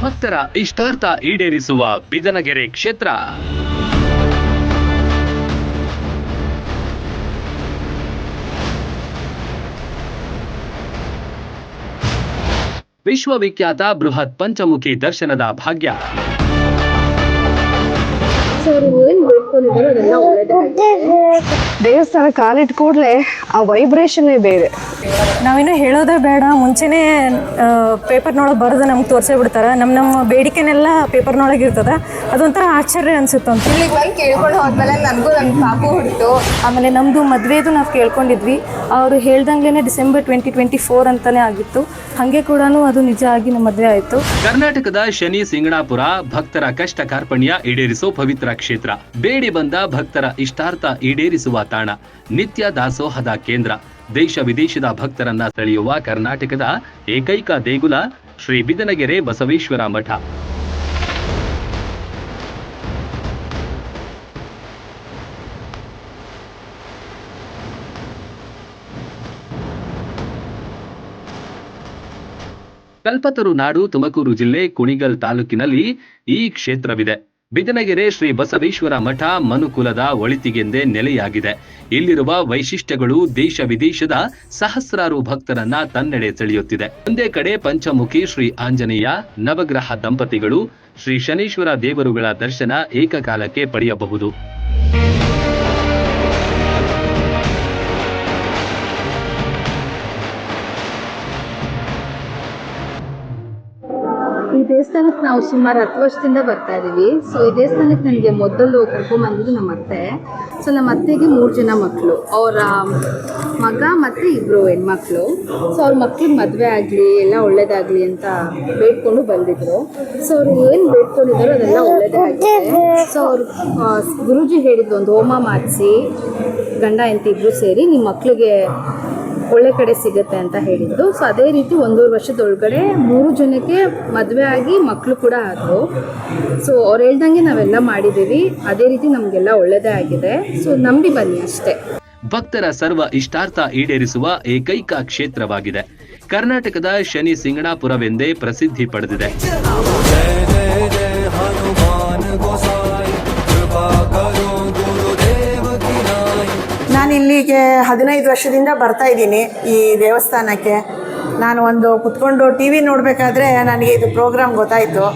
ಭಕ್ತರ ಇಷ್ಟಾರ್ಥ ಈಡೇರಿಸುವ ಬಿದನಗೆರೆ ಕ್ಷೇತ್ರ. ವಿಶ್ವವಿಖ್ಯಾತ ಬೃಹತ್ ಪಂಚಮುಖಿ ದರ್ಶನದ ಭಾಗ್ಯ. ಅದೆಲ್ಲ ದೇವಸ್ಥಾನ ಕಾಲಿಟ್ಟ ಕೂಡಲೇ ಆ ವೈಬ್ರೇಷನ್ ಬೇರೆ. ನಾವೇನು ಹೇಳೋದೇ ಬೇಡ. ಮುಂಚೆನೇ ಪೇಪರ್ನೊಳಗೆ ಬರೆದು ನಮ್ಗೆ ತೋರಿಸೇ ಬಿಡ್ತಾರ. ನಮ್ಮ ನಮ್ಮ ಬೇಡಿಕೆನೆಲ್ಲ ಪೇಪರ್ನೊಳಗೆ ಇರ್ತದೆ. ಅದೊಂಥರ ಆಶ್ಚರ್ಯ ಅನ್ಸುತ್ತೆ ಅಂತ. ಇಲ್ಲಿಗೆ ಬಂದು ಕೇಳ್ಕೊಂಡು ಹೋದ್ಮೇಲೆ ನನಗೂ ನನ್ನ ಪಾಪು ಹುಡ್ತು. ಆಮೇಲೆ ನಮ್ಮದು ಮದುವೆದು ನಾವು ಕೇಳ್ಕೊಂಡಿದ್ವಿ. ಅವರು ಹೇಳ್ದಂಗೆ ಡಿಸೆಂಬರ್ ಟ್ವೆಂಟಿ ಟ್ವೆಂಟಿ ಫೋರ್ ಅಂತಲೇ ಆಗಿತ್ತು. ಹಾಗೆ ಕೂಡ ಅದು ನಿಜ ಆಗಿ ನಮ್ಮ ಮದುವೆ ಆಯಿತು. ಕರ್ನಾಟಕದ ಶನಿ ಸಿಂಗಣಾಪುರ ಭಕ್ತರ ಕಷ್ಟ ಕಾರ್ಪಣ್ಯ ಈಡೇರಿಸೋ ಪವಿತ್ರ ಕ್ಷೇತ್ರ. ಬೇಡಿ ಬಂದ ಭಕ್ತರ ಇಷ್ಟಾರ್ಥ ಈಡೇರಿಸುವ ತಾಣ. ನಿತ್ಯ ದಾಸೋಹದ ಕೇಂದ್ರ. ದೇಶ ವಿದೇಶದ ಭಕ್ತರನ್ನ ಸೆಳೆಯುವ ಕರ್ನಾಟಕದ ಏಕೈಕ ದೇಗುಲ ಶ್ರೀ ಬಿದನಗೆರೆ ಬಸವೇಶ್ವರ ಮಠ. ಕಲ್ಪತರು ನಾಡು ತುಮಕೂರು ಜಿಲ್ಲೆ ಕುಣಿಗಲ್ ತಾಲೂಕಿನಲ್ಲಿ ಈ ಕ್ಷೇತ್ರವಿದೆ. ಬಿದನಗೆರೆ ಶ್ರೀ ಬಸವೇಶ್ವರ ಮಠ ಮನುಕುಲದ ಒಳಿತಿಗೆಂದೇ ನೆಲೆಯಾಗಿದೆ. ಇಲ್ಲಿರುವ ವೈಶಿಷ್ಟ್ಯಗಳು ದೇಶ ವಿದೇಶದ ಸಹಸ್ರಾರು ಭಕ್ತರನ್ನ ತನ್ನೆಡೆ ಸೆಳೆಯುತ್ತಿದೆ. ಒಂದೇ ಕಡೆ ಪಂಚಮುಖಿ ಶ್ರೀ ಆಂಜನೇಯ, ನವಗ್ರಹ ದಂಪತಿಗಳು ಶ್ರೀ ಶನೀಶ್ವರ ದೇವರುಗಳ ದರ್ಶನ ಏಕಕಾಲಕ್ಕೆ ಪಡೆಯಬಹುದು. ಈ ದೇವಸ್ಥಾನಕ್ಕೆ ನಾವು ಸುಮಾರು ಹತ್ತು ವರ್ಷದಿಂದ ಬರ್ತಾ ಇದೀವಿ. ಸೊ ಈ ದೇವಸ್ಥಾನಕ್ಕೆ ನನಗೆ ಮೊದಲು ಕರ್ಕೊಂಡು ಬಂದಿದ್ದು ನಮ್ಮ ಅತ್ತೆ. ಸೊ ನಮ್ಮ ಅತ್ತೆಗೆ ಮೂರು ಜನ ಮಕ್ಕಳು ಅವರ ಮಗ ಮತ್ತು ಇಬ್ಬರು ಹೆಣ್ಮಕ್ಳು. ಸೊ ಅವ್ರ ಮಕ್ಳಿಗೆ ಮದುವೆ ಆಗಲಿ, ಎಲ್ಲ ಒಳ್ಳೇದಾಗಲಿ ಅಂತ ಬೇಡ್ಕೊಂಡು ಬಂದಿದ್ರು. ಸೊ ಅವ್ರು ಏನು ಬೇಡ್ಕೊಂಡಿದ್ದಾರೋ ಅದೆಲ್ಲ ಒಳ್ಳೇದೇ ಸೊ ಅವ್ರು ಗುರುಜಿ ಹೇಳಿದ್ದು ಒಂದು ಹೋಮ ಮಾಡಿಸಿ ಗಂಡ ಹೆಂಡತಿ ಇಬ್ಬರು ಸೇರಿ ನಿಮ್ಮ ಮಕ್ಕಳಿಗೆ ಒಳ್ಳೆ ಕಡೆ ಸಿಗುತ್ತೆ ಅಂತ ಹೇಳಿದ್ದು. ಸೊ ಅದೇ ರೀತಿ ಒಂದೂವರೆ ವರ್ಷದೊಳಗಡೆ ಮೂರು ಜನಕ್ಕೆ ಮದುವೆ ಆಗಿ ಮಕ್ಕಳು ಕೂಡ ಆದರು. ಸೊ ಅವ್ರು ಹೇಳ್ದಂಗೆ ನಾವೆಲ್ಲ ಮಾಡಿದ್ದೀವಿ. ಅದೇ ರೀತಿ ನಮಗೆಲ್ಲ ಒಳ್ಳೆಯದೇ ಆಗಿದೆ. ಸೊ ನಂಬಿ ಬನ್ನಿ ಅಷ್ಟೇ. ಭಕ್ತರ ಸರ್ವ ಇಷ್ಟಾರ್ಥ ಈಡೇರಿಸುವ ಏಕೈಕ ಕ್ಷೇತ್ರವಾಗಿದೆ. ಕರ್ನಾಟಕದ ಶನಿ ಸಿಂಗಣಾಪುರವೆಂದೇ ಪ್ರಸಿದ್ಧಿ ಪಡೆದಿದೆ. ಜಯ ಜಯ ಜಯ ಹನುಮಾನ್ ಗೋಸಾಯಿ ಕೃಪಾ ನಾನು ಇಲ್ಲಿಗೆ ಹದಿನೈದು ವರ್ಷದಿಂದ ಬರ್ತಾ ಇದ್ದೀನಿ ಈ ದೇವಸ್ಥಾನಕ್ಕೆ. ನಾನು ಒಂದು ಕುತ್ಕೊಂಡು ಟಿ ವಿ ನೋಡಬೇಕಾದ್ರೆ ನನಗೆ ಇದು ಪ್ರೋಗ್ರಾಮ್ ಗೊತ್ತಾಯಿತು.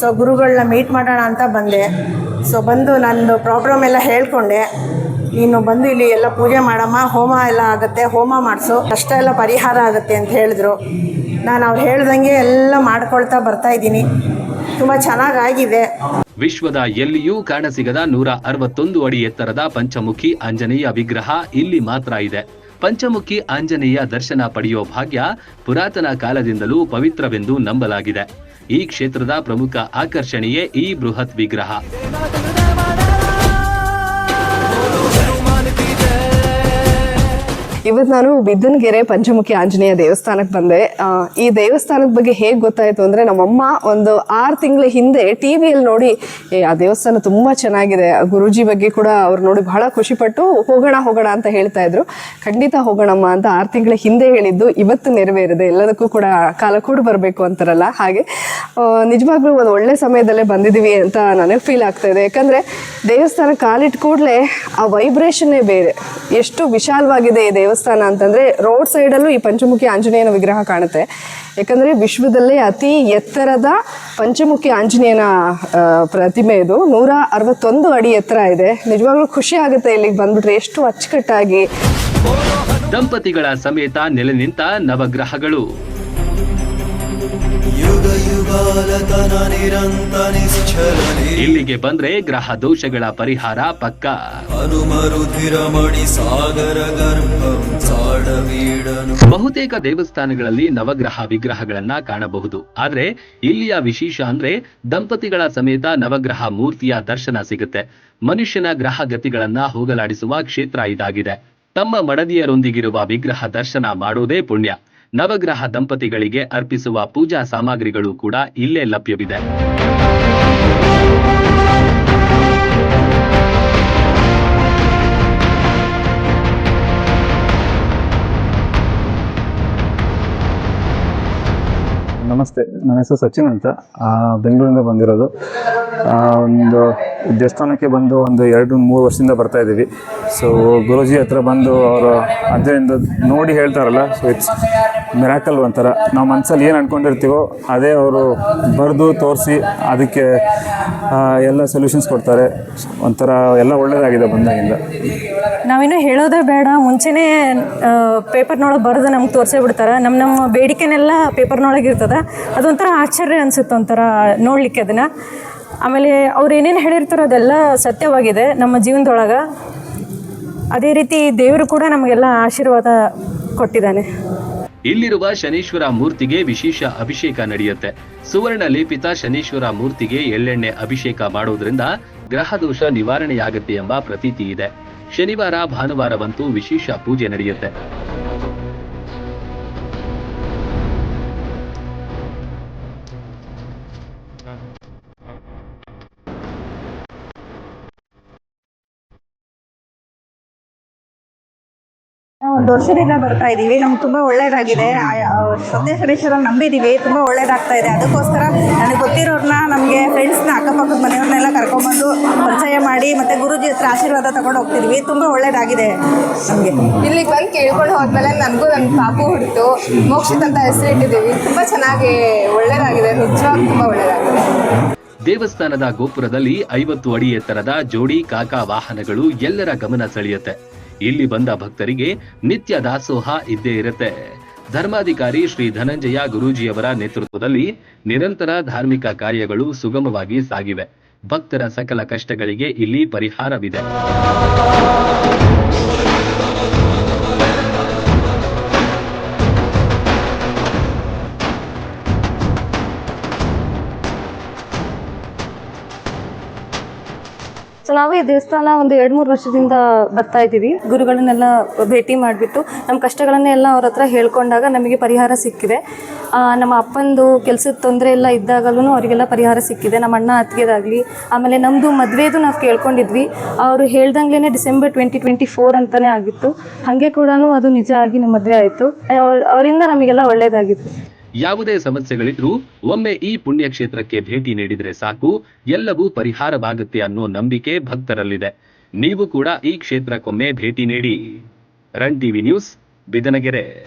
ಸೊ ಗುರುಗಳನ್ನ ಮೀಟ್ ಮಾಡೋಣ ಅಂತ ಬಂದೆ. ಸೊ ಬಂದು ನಂದು ಪ್ರಾಬ್ಲಮ್ ಎಲ್ಲ ಹೇಳ್ಕೊಂಡೆ. ನೀನು ಬಂದು ಇಲ್ಲಿ ಎಲ್ಲ ಪೂಜೆ ಮಾಡಮ್ಮ, ಹೋಮ ಎಲ್ಲ ಆಗುತ್ತೆ, ಹೋಮ ಮಾಡಿಸು. ಕಷ್ಟ ಎಲ್ಲ ಪರಿಹಾರ ಆಗುತ್ತೆ ಅಂತ ಹೇಳಿದ್ರು. ನಾನು ಅವ್ರು ಹೇಳ್ದಂಗೆ ಎಲ್ಲ ಮಾಡ್ಕೊಳ್ತಾ ಬರ್ತಾ ಇದ್ದೀನಿ. ತುಂಬ ಚೆನ್ನಾಗಾಗಿದೆ. ವಿಶ್ವದ ಎಲ್ಲಿಯೂ ಕಾಣಸಿಗದ ನೂರ ಅರವತ್ತೊಂದು ಅಡಿ ಎತ್ತರದ ಪಂಚಮುಖಿ ಆಂಜನೇಯ ವಿಗ್ರಹ ಇಲ್ಲಿ ಮಾತ್ರ ಇದೆ. ಪಂಚಮುಖಿ ಆಂಜನೇಯ ದರ್ಶನ ಪಡೆಯೋ ಭಾಗ್ಯ ಪುರಾತನ ಕಾಲದಿಂದಲೂ ಪವಿತ್ರವೆಂದು ನಂಬಲಾಗಿದೆ. ಈ ಕ್ಷೇತ್ರದ ಪ್ರಮುಖ ಆಕರ್ಷಣೆಯೇ ಈ ಬೃಹತ್ ವಿಗ್ರಹ. ಇವತ್ತು ನಾನು ಬಿದ್ದನಗೆರೆ ಪಂಚಮುಖಿ ಆಂಜನೇಯ ದೇವಸ್ಥಾನಕ್ಕೆ ಬಂದೆ. ಈ ದೇವಸ್ಥಾನದ ಬಗ್ಗೆ ಹೇಗೆ ಗೊತ್ತಾಯ್ತು ಅಂದ್ರೆ ನಮ್ಮಮ್ಮ ಒಂದು ಆರು ತಿಂಗಳ ಹಿಂದೆ ಟಿ ವಿಯಲ್ಲಿ ನೋಡಿ, ಏ, ಆ ದೇವಸ್ಥಾನ ತುಂಬಾ ಚೆನ್ನಾಗಿದೆ ಗುರುಜಿ ಬಗ್ಗೆ ಕೂಡ ಅವ್ರು ನೋಡಿ ಬಹಳ ಖುಷಿಪಟ್ಟು ಹೋಗೋಣ ಹೋಗೋಣ ಅಂತ ಹೇಳ್ತಾ ಇದ್ರು. ಖಂಡಿತ ಹೋಗೋಣಮ್ಮ ಅಂತ ಆರು ತಿಂಗಳ ಹಿಂದೆ ಹೇಳಿದ್ದು, ಇವತ್ತು ನೆರವೇರಿದೆ, ಎಲ್ಲದಕ್ಕೂ ಕೂಡ ಕಾಲ ಕೂಡ ಬರಬೇಕು ಅಂತಾರಲ್ಲ ಹಾಗೆ. ನಿಜವಾಗ್ಲೂ ಒಂದು ಒಳ್ಳೆ ಸಮಯದಲ್ಲೇ ಬಂದಿದ್ದೀವಿ ಅಂತ ನನಗೆ ಫೀಲ್ ಆಗ್ತಾ ಇದೆ. ಯಾಕಂದ್ರೆ ದೇವಸ್ಥಾನ ಕಾಲಿಟ್ಟ ಕೂಡಲೇ ಆ ವೈಬ್ರೇಷನ್ನೇ ಬೇರೆ. ಎಷ್ಟು ವಿಶಾಲವಾಗಿದೆ ಈ ದೇವಸ್ಥಾನ ಅಂತಂದ್ರೆ ರೋಡ್ ಸೈಡಲ್ಲೂ ಈ ಪಂಚಮುಖಿ ಆಂಜನೇಯನ ವಿಗ್ರಹ ಕಾಣುತ್ತೆ. ಯಾಕಂದ್ರೆ ವಿಶ್ವದಲ್ಲೇ ಅತಿ ಎತ್ತರದ ಪಂಚಮುಖಿ ಆಂಜನೇಯನ ಪ್ರತಿಮೆ ಇದು. ನೂರ ಅರವತ್ತೊಂದು ಅಡಿ ಎತ್ತರ ಇದೆ. ನಿಜವಾಗ್ಲೂ ಖುಷಿ ಆಗುತ್ತೆ ಇಲ್ಲಿಗೆ ಬಂದ್ಬಿಟ್ರೆ. ಎಷ್ಟು ಅಚ್ಚುಕಟ್ಟಾಗಿ. ದಂಪತಿಗಳ ಸಮೇತ ನೆಲೆ ನಿಂತ ನವಗ್ರಹಗಳು. ಇಲ್ಲಿಗೆ ಬಂದ್ರೆ ಗ್ರಹ ದೋಷಗಳ ಪರಿಹಾರ ಪಕ್ಕ. ಬಹುತೇಕ ದೇವಸ್ಥಾನಗಳಲ್ಲಿ ನವಗ್ರಹ ವಿಗ್ರಹಗಳನ್ನ ಕಾಣಬಹುದು. ಆದ್ರೆ ಇಲ್ಲಿಯ ವಿಶೇಷ ಅಂದ್ರೆ ದಂಪತಿಗಳ ಸಮೇತ ನವಗ್ರಹ ಮೂರ್ತಿಯ ದರ್ಶನ ಸಿಗುತ್ತೆ. ಮನುಷ್ಯನ ಗ್ರಹ ಗತಿಗಳನ್ನ ಹೋಗಲಾಡಿಸುವ ಕ್ಷೇತ್ರ ಇದಾಗಿದೆ. ತಮ್ಮ ಮಡದಿಯರೊಂದಿಗಿರುವ ವಿಗ್ರಹ ದರ್ಶನ ಮಾಡೋದೇ ಪುಣ್ಯ. ನವಗ್ರಹ ದಂಪತಿಗಳಿಗೆ ಅರ್ಪಿಸುವ ಪೂಜಾ ಸಾಮಗ್ರಿಗಳು ಕೂಡ ಇಲ್ಲೇ ಲಭ್ಯವಿದೆ. ನಮಸ್ತೆ, ನನ್ನ ಹೆಸರು ಸಚಿನ್ ಅಂತ. ಬೆಂಗಳೂರಿಂದ ಬಂದಿರೋದು. ಒಂದು ದೇವಸ್ಥಾನಕ್ಕೆ ಬಂದು ಒಂದು ಎರಡು ಮೂರು ವರ್ಷದಿಂದ ಬರ್ತಾ ಇದ್ದೀವಿ. ಸೊ ಗುರುಜಿ ಹತ್ರ ಬಂದು ಅವರು ಅದರಿಂದ ನೋಡಿ ಹೇಳ್ತಾರಲ್ಲ ಸೊ ಇಟ್ಸ್ ಮಿರಾಕಲ್ ಒಂಥರ. ನಾವು ಮನಸ್ಸಲ್ಲಿ ಏನು ಅಂದ್ಕೊಂಡಿರ್ತೀವೋ ಅದೇ ಅವರು ಬರೆದು ತೋರಿಸಿ ಅದಕ್ಕೆ ಎಲ್ಲ ಸೊಲ್ಯೂಷನ್ಸ್ ಕೊಡ್ತಾರೆ. ಒಂಥರ ಎಲ್ಲ ಒಳ್ಳೆಯದಾಗಿದೆ ಬಂದಾಗಿಂದ. ನಾವೇನು ಹೇಳೋದೇ ಬೇಡ. ಮುಂಚೆನೇ ಪೇಪರ್ನೊಳಗೆ ಬರೆದು ನಮ್ಗೆ ತೋರಿಸೇ ಬಿಡ್ತಾರೆ. ನಮ್ಮ ನಮ್ಮ ಬೇಡಿಕೆನೆಲ್ಲ ಪೇಪರ್ನೊಳಗೆ ಇರ್ತದೆ. ಅದೊಂಥರ ಆಶ್ಚರ್ಯ ಅನಿಸುತ್ತೆ ಒಂಥರ ನೋಡಲಿಕ್ಕೆ ಅದನ್ನು. ಆಮೇಲೆ ಅವ್ರು ಏನೇನು ಹೇಳಿರ್ತಾರೋ ಅದೆಲ್ಲ ಸತ್ಯವಾಗಿದೆ ನಮ್ಮ ಜೀವನದೊಳಗೆ. ಅದೇ ರೀತಿ ದೇವರು ಕೂಡ ನಮಗೆಲ್ಲ ಆಶೀರ್ವಾದ ಕೊಟ್ಟಿದ್ದಾನೆ. ಇಲ್ಲಿರುವ ಶನೀಶ್ವರ ಮೂರ್ತಿಗೆ ವಿಶೇಷ ಅಭಿಷೇಕ ನಡೆಯುತ್ತೆ. ಸುವರ್ಣ ಲೇಪಿತ ಶನೀಶ್ವರ ಮೂರ್ತಿಗೆ ಎಳ್ಳೆಣ್ಣೆ ಅಭಿಷೇಕ ಮಾಡುವುದರಿಂದ ಗ್ರಹ ದೋಷ ನಿವಾರಣೆಯಾಗುತ್ತೆ ಎಂಬ ಪ್ರತೀತಿ ಇದೆ. ಶನಿವಾರ ಭಾನುವಾರವಂತೂ ವಿಶೇಷ ಪೂಜೆ ನಡೆಯುತ್ತೆ. ವರ್ಷದಿಂದ ಬರ್ತಾ ಇದ್ದೀವಿ ನಮ್ಗೆ ತುಂಬ ಒಳ್ಳೇದಾಗಿದೆ. ಸತ್ಯೇಶ್ವರೇಶ್ವರ ನಂಬಿದ್ದೀವಿ ತುಂಬ ಒಳ್ಳೇದಾಗ್ತಾ ಇದೆ. ಅದಕ್ಕೋಸ್ಕರ ನನಗೆ ಗೊತ್ತಿರೋರನ್ನ ನಮಗೆ ಫ್ರೆಂಡ್ಸ್ನ ಅಕ್ಕಪಕ್ಕದ ಮನೆಯವ್ರನ್ನೆಲ್ಲ ಕರ್ಕೊಂಬಂದು ಪರಿಚಯ ಮಾಡಿ ಮತ್ತು ಗುರುಜಿ ಹತ್ರ ಆಶೀರ್ವಾದ ತಗೊಂಡು ಹೋಗ್ತಿದ್ವಿ. ತುಂಬ ಒಳ್ಳೇದಾಗಿದೆ ನಮಗೆ. ಇಲ್ಲಿಗೆ ಬಂದು ಕೇಳ್ಕೊಂಡು ಹೋದ್ಮೇಲೆ ನನಗೂ ನನ್ನ ಪಾಪು ಹುಡ್ತು. ಮೋಕ್ಷಿತ್ ಅಂತ ಹೆಸರಿಟ್ಟಿದ್ದೀವಿ. ತುಂಬ ಚೆನ್ನಾಗಿ ಒಳ್ಳೇದಾಗಿದೆ. ನಿಜವಾಗಿ ತುಂಬ ಒಳ್ಳೇದಾಗಿದೆ. ದೇವಸ್ಥಾನದ ಗೋಪುರದಲ್ಲಿ ಐವತ್ತು ಅಡಿ ಎತ್ತರದ ಜೋಡಿ ಕಾಕಾ ವಾಹನಗಳು ಎಲ್ಲರ ಗಮನ ಸೆಳೆಯುತ್ತೆ. ಇಲ್ಲಿ ಬಂದ ಭಕ್ತರಿಗೆ ನಿತ್ಯ ದಾಸೋಹ ಇದ್ದೇ ಇರುತ್ತೆ. ಧರ್ಮಾಧಿಕಾರಿ ಶ್ರೀ ಧನಂಜಯ ಗುರೂಜಿಯವರ ನೇತೃತ್ವದಲ್ಲಿ ನಿರಂತರ ಧಾರ್ಮಿಕ ಕಾರ್ಯಗಳು ಸುಗಮವಾಗಿ ಸಾಗಿವೆ. ಭಕ್ತರ ಸಕಲ ಕಷ್ಟಗಳಿಗೆ ಇಲ್ಲಿ ಪರಿಹಾರವಿದೆ. ಸೊ ನಾವು ಈ ದೇವಸ್ಥಾನ ಒಂದು ಎರಡು ಮೂರು ವರ್ಷದಿಂದ ಬರ್ತಾ ಇದ್ದೀವಿ. ಗುರುಗಳನ್ನೆಲ್ಲ ಭೇಟಿ ಮಾಡಿಬಿಟ್ಟು ನಮ್ಮ ಕಷ್ಟಗಳನ್ನೇ ಎಲ್ಲ ಅವ್ರ ಹತ್ರ ಹೇಳ್ಕೊಂಡಾಗ ನಮಗೆ ಪರಿಹಾರ ಸಿಕ್ಕಿದೆ. ನಮ್ಮ ಅಪ್ಪಂದು ಕೆಲಸದ ತೊಂದರೆ ಎಲ್ಲ ಇದ್ದಾಗಲೂ ಅವರಿಗೆಲ್ಲ ಪರಿಹಾರ ಸಿಕ್ಕಿದೆ. ನಮ್ಮ ಅಣ್ಣ ಅತ್ತಿಗೆದಾಗಲಿ, ಆಮೇಲೆ ನಮ್ಮದು ಮದುವೆದು ನಾವು ಕೇಳ್ಕೊಂಡಿದ್ವಿ. ಅವರು ಹೇಳ್ದಂಗ್ಲೇ ಡಿಸೆಂಬರ್ ಟ್ವೆಂಟಿ ಟ್ವೆಂಟಿ ಫೋರ್ ಅಂತಲೇ ಆಗಿತ್ತು. ಹಾಗೆ ಕೂಡ ಅದು ನಿಜ ಆಗಿ ನಮ್ಮ ಮದುವೆ ಆಯಿತು. ಅವರಿಂದ ನಮಗೆಲ್ಲ ಒಳ್ಳೆಯದಾಗಿತ್ತು ಯಾವುದೇ ಸಮಸ್ಯೆಗಳಿದ್ರೂ ಒಮ್ಮೆ ಈ ಪುಣ್ಯಕ್ಷೇತ್ರಕ್ಕೆ ಭೇಟಿ ನೀಡಿದ್ರೆ ಸಾಕು, ಎಲ್ಲವೂ ಪರಿಹಾರವಾಗುತ್ತೆ ಅನ್ನೋ ನಂಬಿಕೆ ಭಕ್ತರಲ್ಲಿದೆ. ನೀವು ಕೂಡ ಈ ಕ್ಷೇತ್ರಕ್ಕೊಮ್ಮೆ ಭೇಟಿ ನೀಡಿ. Run TV news, Bidanagere.